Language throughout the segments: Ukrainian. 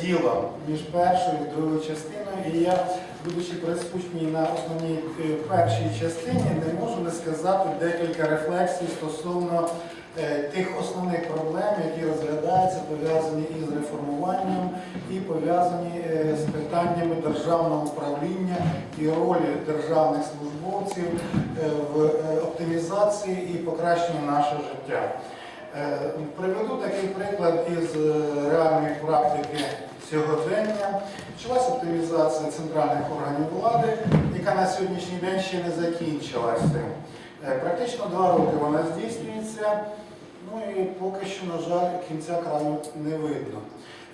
вододілом між першою і другою частиною. І я, будучи присутній на основній е, першій частині, не можу не сказати декілька рефлексій стосовно е, тих основних проблем, які розглядаються, пов'язані із реформуванням і пов'язані е, з питаннями державного управління і ролі державних службовців в оптимізації і покращенні нашого життя. Приведу такий приклад із реальної практики сьогодення. Почалася оптимізація центральних органів влади, яка на сьогоднішній день ще не закінчилася. Е, Практично два роки вона здійснюється, ну і поки що, на жаль, кінця краю не видно.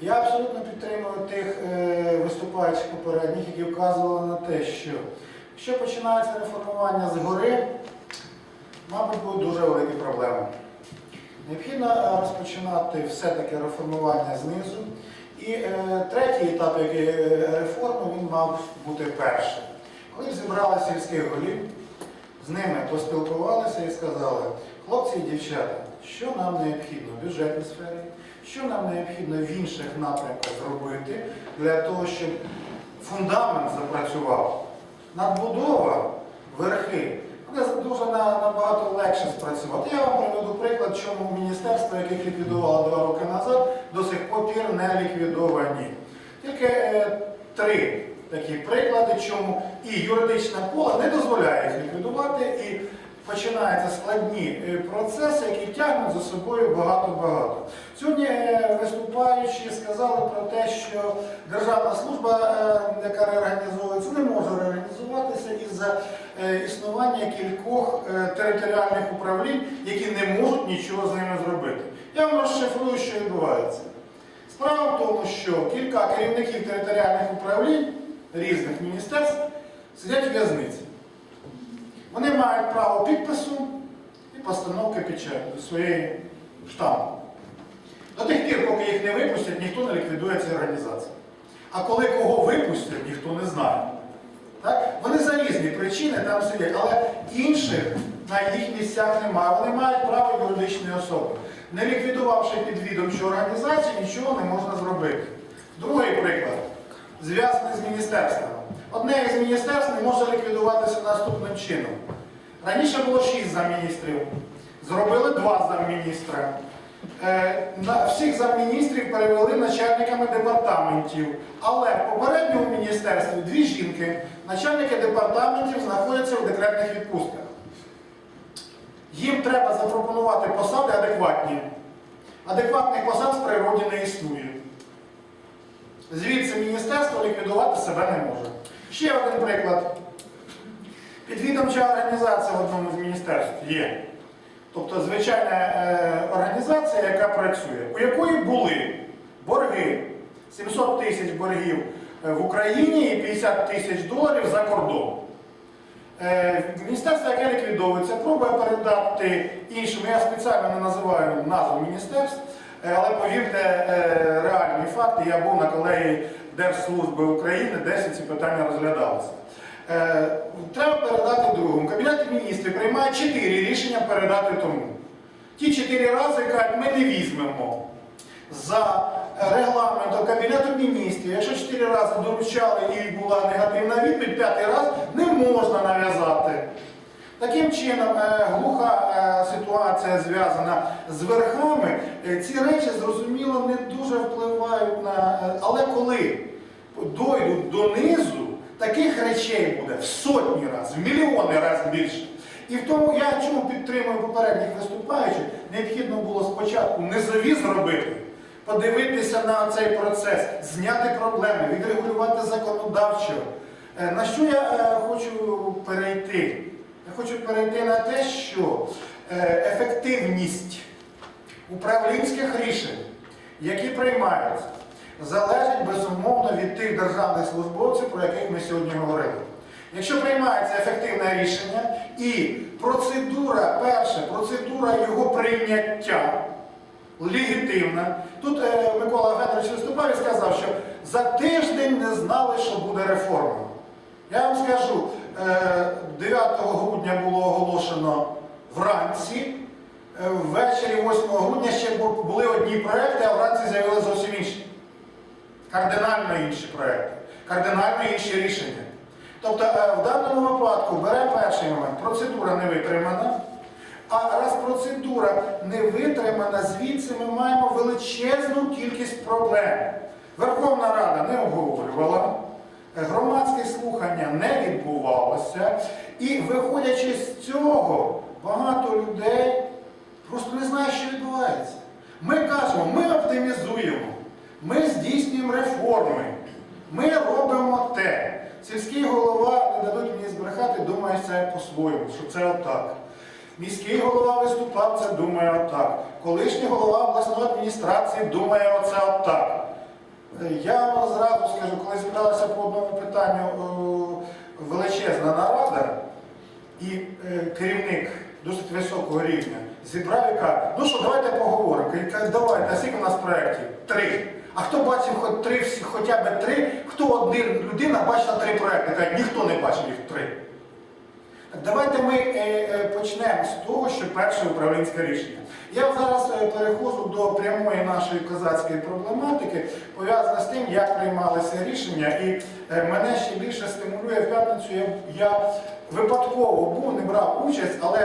Я абсолютно підтримую тих е, виступаючих попередніх, які вказували на те, що якщо починається реформування згори, мабуть, будуть дуже великі проблеми. Необхідно е, розпочинати все-таки реформування знизу. І е, третій етап який, е, реформи він мав бути першим. Коли зібрали сільських голів, з ними поспілкувалися і сказали, хлопці і дівчата, що нам необхідно в бюджетній сфері, що нам необхідно в інших напрямках зробити для того, щоб фундамент запрацював. Надбудова, верхи, буде дуже набагато легше спрацювати. Я вам приведу приклад, чому міністерство, яке ліквідувало два роки назад, до сих пір не ліквідовані. Тільки е, три такі приклади, чому і юридичне поле не дозволяє їх ліквідувати, і починаються складні е, процеси, які тягнуть за собою багато-багато. Сьогодні е, виступаючі сказали про те, що державна служба, яка реорганізовується, не може реорганізуватися із-за існування кількох е, територіальних управлінь, які не можуть нічого з ними зробити. Я вам розшифрую, що відбувається. Справа в тому, що кілька керівників територіальних управлінь різних міністерств сидять у в'язниці. Вони мають право підпису і постановки печаті своєї штампу. До тих пір, поки їх не випустять, ніхто не ліквідує ці організації. А коли кого випустять, ніхто не знає. Так? Вони за різні причини там сидять, але інших на їх місцях немає. Вони мають право юридичної особи. Не ліквідувавши підвідомчу організацію, нічого не можна зробити. Другий приклад зв'язаний з міністерством. Одне із міністерств не може ліквідуватися наступним чином. Раніше було шість замміністрів, зробили два замміністра. Е, Всіх замміністрів перевели начальниками департаментів. Але в попередньому міністерстві дві жінки, начальники департаментів, знаходяться в декретних відпустках. Їм треба запропонувати посади адекватні. Адекватних посад в природі не існує. Звідси міністерство ліквідувати себе не може. Ще один приклад. Підвідомча організація в одному з міністерств є. Тобто звичайна е, організація, яка працює, у якої були борги 700 тисяч боргів е, в Україні і 50 тисяч доларів за кордон. Е, Міністерство, яке ліквідовується, пробує передати іншим. Я спеціально не називаю назву міністерств, е, але повірте, е, реальні факти. Я був на колегії Держслужби України, де ці питання розглядалися. Е, Треба передати другому. Кабінет міністрів приймає чотири рішення передати тому. Ті чотири рази кажуть, ми не візьмемо за регламентом Кабінету міністрів, якщо чотири рази доручали і була негативна відповідь, п'ятий раз не можна нав'язати. Таким чином, е, глуха е, ситуація зв'язана з верхами, е, ці речі, зрозуміло, не дуже впливають на. е, Але коли дойдуть донизу, таких речей буде в сотні разів, в мільйони разів більше. І в тому я чому підтримую попередніх виступаючих, необхідно було спочатку низові зробити, подивитися на цей процес, зняти проблеми, відрегулювати законодавчо. Е, На що я е, хочу перейти? Я хочу перейти на те, що е, ефективність управлінських рішень, які приймаються, залежить безумовно від тих державних службовців, про яких ми сьогодні говорили. Якщо приймається ефективне рішення і процедура, перша процедура його прийняття легітимна. Тут е, Микола Федорович і сказав, що за тиждень не знали, що буде реформа. Я вам скажу, е, 9 грудня було оголошено вранці е, ввечері 8 грудня ще були одні проекти, а вранці з'явилися зовсім інші. Кардинально інші проекти, кардинально інші рішення. Тобто е, в даному випадку бере перший момент, процедура не витримана. А раз процедура не витримана, звідси ми маємо величезну кількість проблем. Верховна Рада не обговорювала, е, громадське слухання не відбувалося, і виходячи з цього, багато людей просто не знають, що відбувається. ми кажемо, ми оптимізуємо, ми здійснюємо реформи, ми робимо те. Сільський голова, не дадуть мені збрехати, думає це по-своєму, що це отак. Міський голова виступав, це думає отак. Колишній голова обласної адміністрації думає оце отак. Е, Я вам зразу скажу, коли зібралася по одному питанню е, величезна нарада, і е, керівник досить високого рівня зібрав і каже, ну що, давайте поговоримо. Він каже, давайте, а скільки у нас проєктів? Три. А хто бачив хоч три, хоча б три, хто одна людина бачила три проекти? Ніхто не бачив їх три. Давайте ми е, е, почнемо з того, що перше управлінське рішення. Я зараз е, переходжу до прямої нашої козацької проблематики, пов'язане з тим, як приймалися рішення, і мене ще більше стимулює в п'ятницю. Я, випадково був, не брав участь, але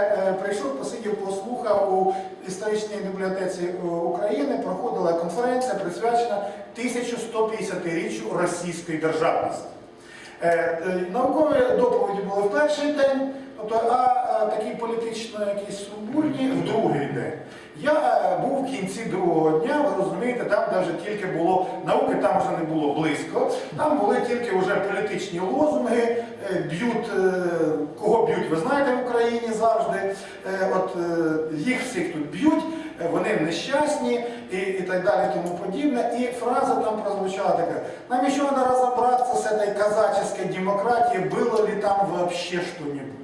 прийшов, посидів, послухав у історичній бібліотеці України. Проходила конференція, присвячена 1150-річчю російської державності. Е, е, Наукові доповіді були в перший день, тобто, а такі політично якісь сумбурні в другий день. Я е, був в кінці другого дня, ви розумієте, там навіть тільки було науки, там вже не було близько. Там були тільки вже політичні лозунги, б'ють, кого б'ють, ви знаєте в Україні завжди. От їх всіх тут б'ють, вони нещасні і, і так далі, тому подібне. І фраза там прозвучала така: нам еще надо разобраться с этой казаческой демократией, было ли там вообще что-нибудь.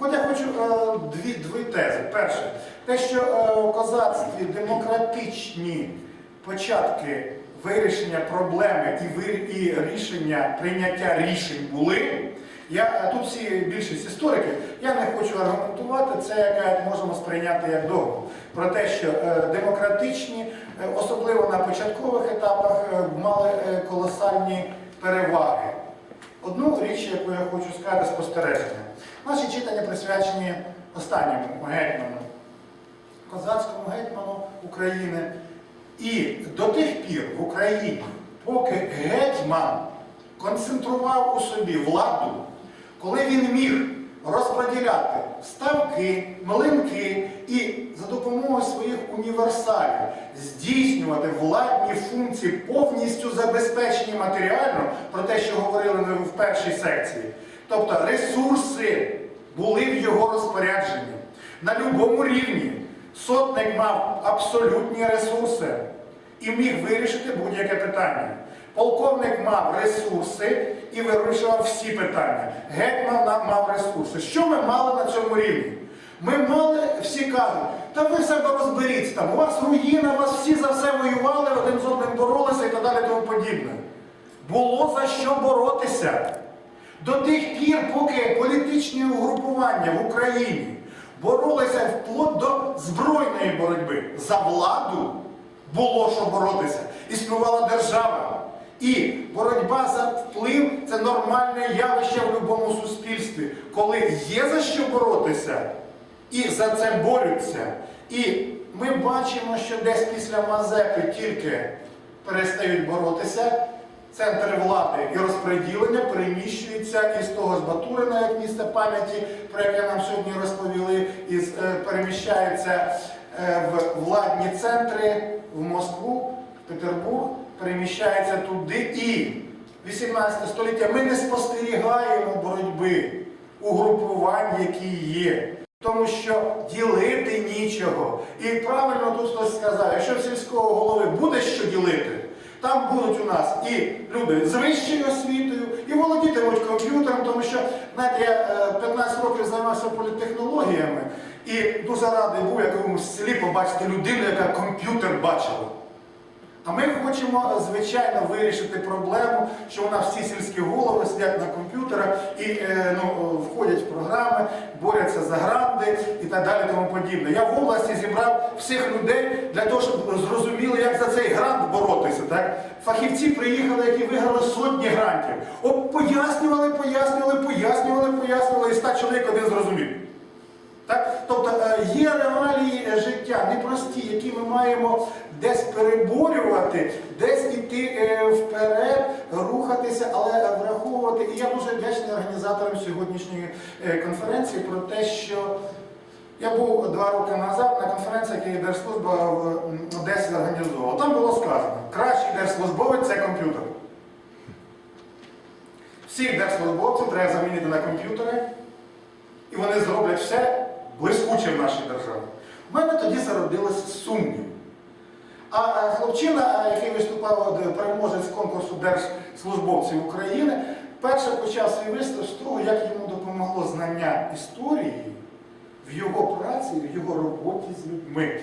От я хочу е, дві, дві тези. Перше, те, що е, у козацтві демократичні початки вирішення проблеми і, вир... і рішення, прийняття рішень були. Я, тут всі більшість істориків, я не хочу аргументувати, це яка можемо сприйняти як догму. Про те, що е, демократичні, е, особливо на початкових етапах, е, мали колосальні переваги. Одну річ, яку я хочу сказати, спостереження. Наші читання присвячені останньому гетьману, козацькому гетьману України. І до тих пір в Україні, поки гетьман концентрував у собі владу, коли він міг розподіляти ставки, млинки і за допомогою своїх універсалів здійснювати владні функції, повністю забезпечені матеріально, про те, що говорили ми в першій секції. Тобто ресурси були в його розпорядженні на будь-якому рівні. Сотник мав абсолютні ресурси і міг вирішити будь-яке питання. Полковник мав ресурси і вирішував всі питання. Гетьман мав ресурси. Що ми мали на цьому рівні? Ми мали, всі кажуть, та ви себе розберіться там, у вас руїна, вас всі за все воювали, один з одним боролися і так далі тому подібне. Було за що боротися. До тих пір, поки політичні угрупування в Україні боролися вплоть до збройної боротьби за владу, було що боротися. Існувала держава. І боротьба за вплив це нормальне явище в будь-якому суспільстві, коли є за що боротися, і за це борються. І ми бачимо, що десь після Мазепи тільки перестають боротися, центр влади і розподілення переміщується із того ж Батурина, як місце пам'яті, про яке нам сьогодні розповіли, із, е, переміщаються е, в владні центри в Москву, в Петербург, переміщається туди і 18 століття ми не спостерігаємо боротьби угрупувань, які є. Тому що ділити нічого. І правильно тут хтось сказав, якщо в сільського голови буде що ділити, там будуть у нас і люди з вищою освітою, і володітимуть комп'ютером, тому що, знаєте, я е, 15 років займався політехнологіями і дуже радий був якомусь селі побачити людину, яка комп'ютер бачила. А ми хочемо, е, звичайно, вирішити проблему, що у нас всі сільські голови сидять на комп'ютерах і е, ну, входять в програми, борються за гранди і так далі тому подібне. Я в області зібрав всіх людей для того, щоб зрозуміли, як за цей грант боротися. Так? Фахівці приїхали, які виграли сотні грантів. От пояснювали, пояснювали, пояснювали, пояснювали, і ста чоловік один зрозумів. Так? Тобто е, є реалії е, життя непрості, які ми маємо десь переборювати, десь іти е, вперед, рухатися, але враховувати. І я дуже вдячний організаторам сьогоднішньої е, конференції про те, що я був два роки назад на конференції, яку Держслужба в Одесі організовувала. Там було сказано, кращий держслужбовець це комп'ютер. Всіх держслужбовців треба замінити на комп'ютери, і вони зроблять все блискуче в нашій державі. У мене тоді зародилися сумнів. А е, хлопчина, е, який виступав е, переможець конкурсу Держслужбовців України, перше почав свій виступ з того, як йому допомогло знання історії в його праці, в його роботі з людьми.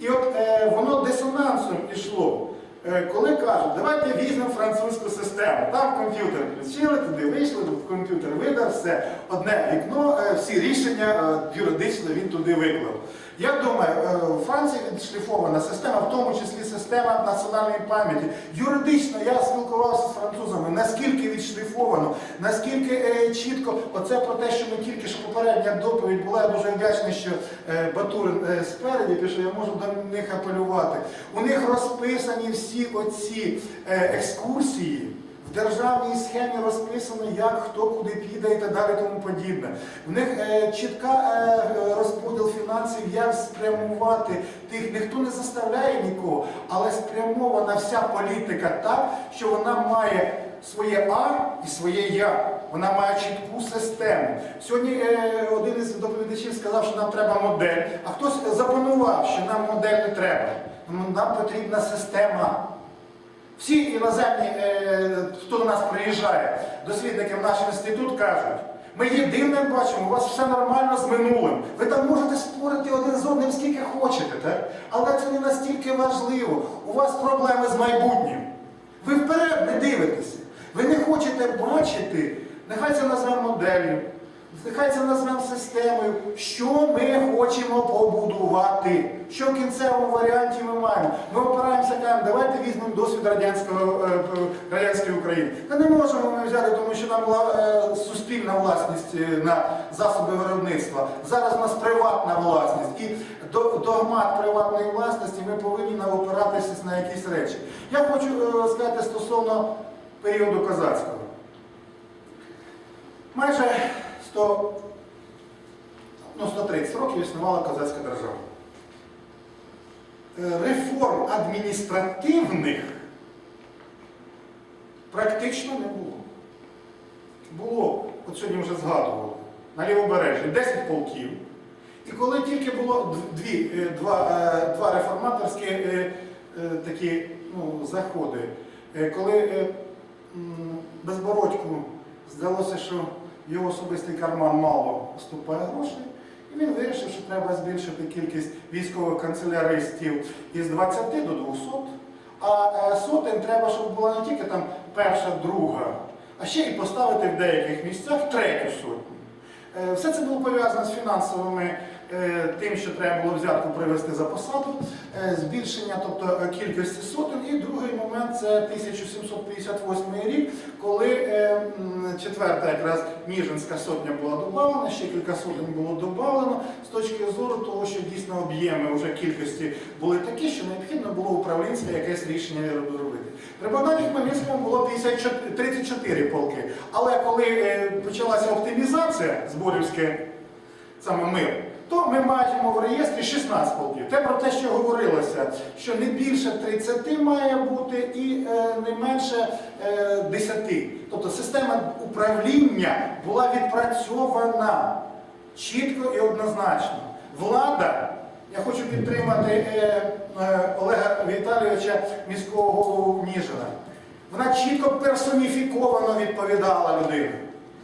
І от е, воно дисонансом пішло. Е, коли кажуть, давайте візьмемо французьку систему. Там комп'ютер включили, туди вийшли, комп'ютер видав все. Одне вікно, всі рішення юридично він туди виклав. Я думаю, е, у Франції відшліфована система, в тому числі система національної пам'яті. Юридично я спілкувався з французами, наскільки відшліфовано, наскільки е, чітко, оце про те, що ми тільки що попередня доповідь була, я дуже вдячний, що е, Батурин спереді пішов, я можу до них апелювати. У них розписані всі оці екскурсії. В державній схемі розписано, як хто куди піде і так далі тому подібне. В них е, чітка е, розподіл фінансів, як спрямувати тих, ніхто не заставляє нікого, але спрямована вся політика так, що вона має своє А і своє Я. Вона має чітку систему. Сьогодні е, один із доповідачів сказав, що нам треба модель, а хтось запанував, що нам модель не треба. Нам- потрібна система. Всі іноземні, е, хто до нас приїжджає, дослідники в наш інститут кажуть, ми єдине бачимо, у вас все нормально з минулим. Ви там можете спорити один з одним скільки хочете, так? але це не настільки важливо. У вас проблеми з майбутнім. Ви вперед не дивитеся. Ви не хочете бачити, нехай це назвемо моделлю, нехай це назвемо системою, що ми хочемо побудувати. Що в кінцевому варіанті ми маємо? Ми опираємося, кажемо, давайте візьмемо досвід радянського, е, е, радянської України. Та не можемо ми взяти, тому що там була е, суспільна власність на засоби виробництва. Зараз у нас приватна власність. І до- догмат приватної власності ми повинні опиратися на якісь речі. Я хочу сказати стосовно періоду козацького. Майже 100, ну, 130 років існувала козацька держава. Е, Реформ адміністративних практично не було. Було, от сьогодні вже згадували, на лівобережжі 10 полків. І коли тільки було дві, е, два, е, два реформаторські такі ну, заходи, коли Безбородьку здалося, що його особистий карман мало вступає грошей, і він вирішив, що треба збільшити кількість військових канцеляристів із 20 до 200, а е, сотень треба, щоб була не тільки там перша, друга, а ще і поставити в деяких місцях третю сотню. Е, Все це було пов'язано з фінансовими тим, що треба було взятку привести за посаду, е, збільшення тобто, е, кількості сотень. І другий момент це 1758 рік, коли е, четверта якраз Ніжинська сотня була додана, ще кілька сотень було додано з точки зору того, що дійсно об'єми вже кількості були такі, що необхідно було управлінське якесь рішення робити. При Богдані Хмельницькому було 54, 34 полки. Але коли е, почалася оптимізація зборівське саме мир, то ми маємо в реєстрі 16 полків. Те про те, що говорилося, що не більше 30 має бути і е, не менше е, 10. Тобто система управління була відпрацьована чітко і однозначно. Влада, я хочу підтримати е, е, Олега Віталійовича, міського голову Ніжина. Вона чітко персоніфіковано відповідала людині.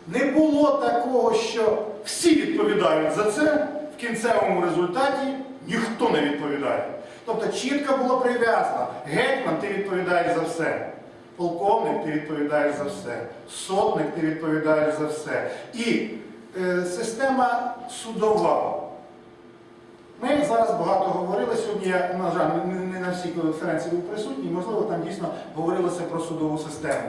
Не було такого, що всі відповідають за це, кінцевому результаті ніхто не відповідає. Тобто чітко було прив'язано. Гетьман, ти відповідаєш за все. Полковник, ти відповідаєш за все. Сотник, ти відповідаєш за все. І е, система судова. Ми зараз багато говорили сьогодні. Я, на жаль, не на всій конференції був присутній, можливо, там дійсно говорилося про судову систему.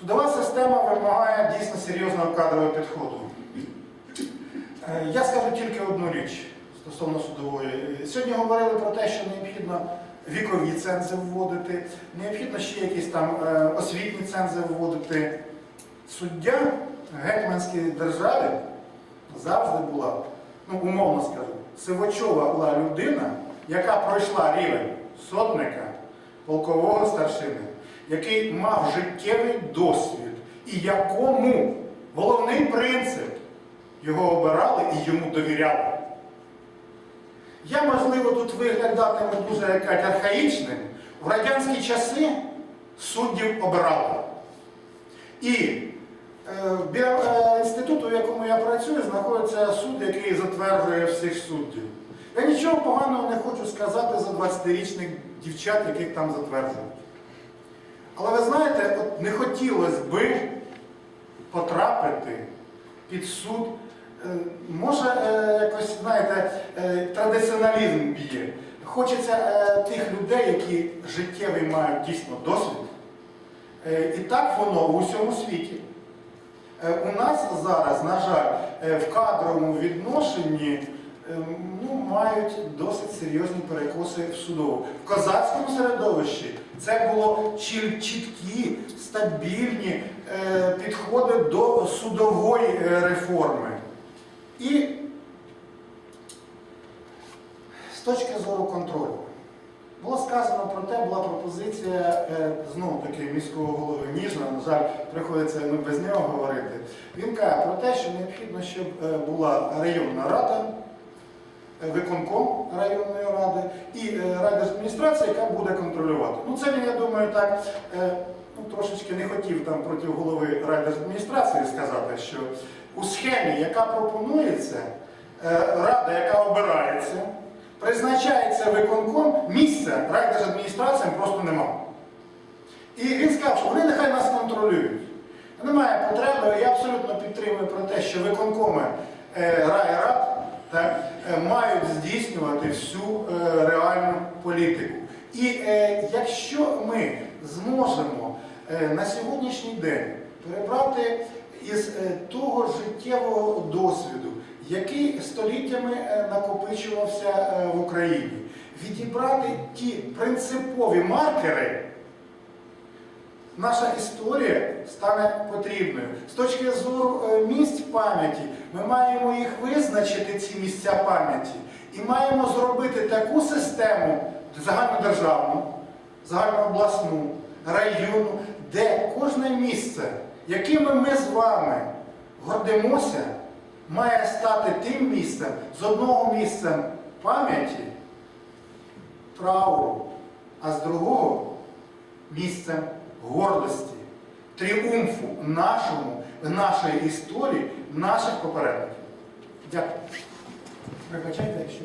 Судова система вимагає дійсно серйозного кадрового підходу. Е, Я скажу тільки одну річ стосовно судової. Сьогодні говорили про те, що необхідно вікові цензи вводити, необхідно ще якісь там е, освітні цензи вводити. Суддя в гетьманській державі завжди була, ну умовно скажу, сивочова була людина, яка пройшла рівень сотника, полкового старшини, який мав життєвий досвід і якому головний принцип його обирали і йому довіряли. Я, можливо, тут виглядатиму дуже якась архаїчним. В радянські часи суддів обирали. І е, біля е, інституту, в якому я працюю, знаходиться суд, який затверджує всіх суддів. Я нічого поганого не хочу сказати за 20-річних дівчат, яких там затверджують. Але ви знаєте, от не хотілося би потрапити під суд. Е, Може, е, якось, знаєте, е, традиціоналізм б'є. Хочеться тих людей, які життєвий мають дійсно досвід. І так воно в усьому світі. У нас зараз, на жаль, в кадровому відношенні ну, мають досить серйозні перекоси в судову. В козацькому середовищі це було чіткі, стабільні підходи до судової реформи. І з точки зору контролю. Було сказано про те, була пропозиція е, знову таки міського голови Ніжна, на жаль, приходиться ну, без нього говорити. Він каже про те, що необхідно, щоб е, була районна рада, е, виконком районної ради і е, райдержадміністрація, яка буде контролювати. Ну це він, я думаю, так ну, трошечки не хотів там проти голови райдержадміністрації сказати, що у схемі, яка пропонується, е, рада, яка обирається, призначається виконком, місця райдержадміністраціям просто немає. І він сказав, що вони нехай нас контролюють. Немає потреби, я абсолютно підтримую про те, що виконкоми е, райрад е, мають здійснювати всю реальну політику. І якщо ми зможемо на сьогоднішній день перебрати із е, того життєвого досвіду, який століттями е, накопичувався е, в Україні, відібрати ті принципові маркери, наша історія стане потрібною. З точки зору місць пам'яті, ми маємо їх визначити, ці місця пам'яті, і маємо зробити таку систему загальнодержавну, загальнообласну, районну, де кожне місце, якими ми з вами гордимося, має стати тим місцем з одного місця пам'яті, трауру, а з другого місцем гордості, тріумфу нашому, нашої історії, наших попередників. Дякую. Вибачайте, якщо.